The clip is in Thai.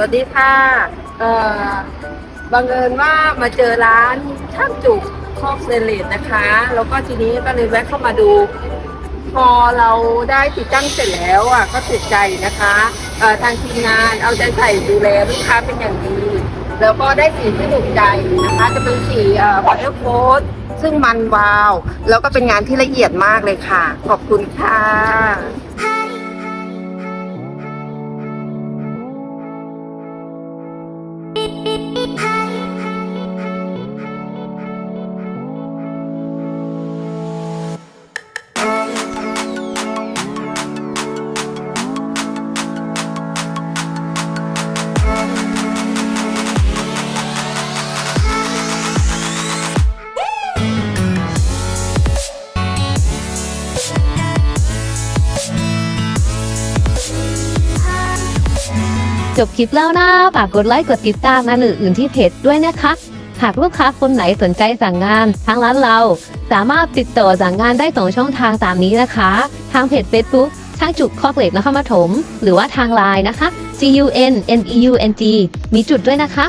สวัสดีค่ะเอ่อบังเอิญว่ามาเจอร้านช่างจุกคอกเซเลตนะคะ แล้วก็ทีนี้ก็เลยแวะเข้ามาดู พอเราได้ติดตั้งเสร็จแล้วอะก็ถูกใจนะคะเอ่อทางทีมงานเอาใจใส่ดูแลลูกค้าเป็นอย่างดี แล้วก็ได้สีที่ถูกใจนะคะ จะเป็นสีเอ่อวอเตอร์โค้ดซึ่งมันวาว แล้วก็เป็นงานที่ละเอียดมากเลยค่ะ ขอบคุณค่ะ จบคลิปแล้วนะฝากกดไลค์กดติดตามงานอื่นๆที่เพจด้วยนะคะ หากลูกค้าคนไหนสนใจสั่งงานทางร้านเรา สามารถติดต่อสั่งงานได้สองช่องทางตามนี้นะคะ ทางเพจ Facebook ช่างจุกคอกเหล็กนครปฐมหรือว่าทางไลน์นะคะ G U N N E U N G มีจุดด้วยนะคะ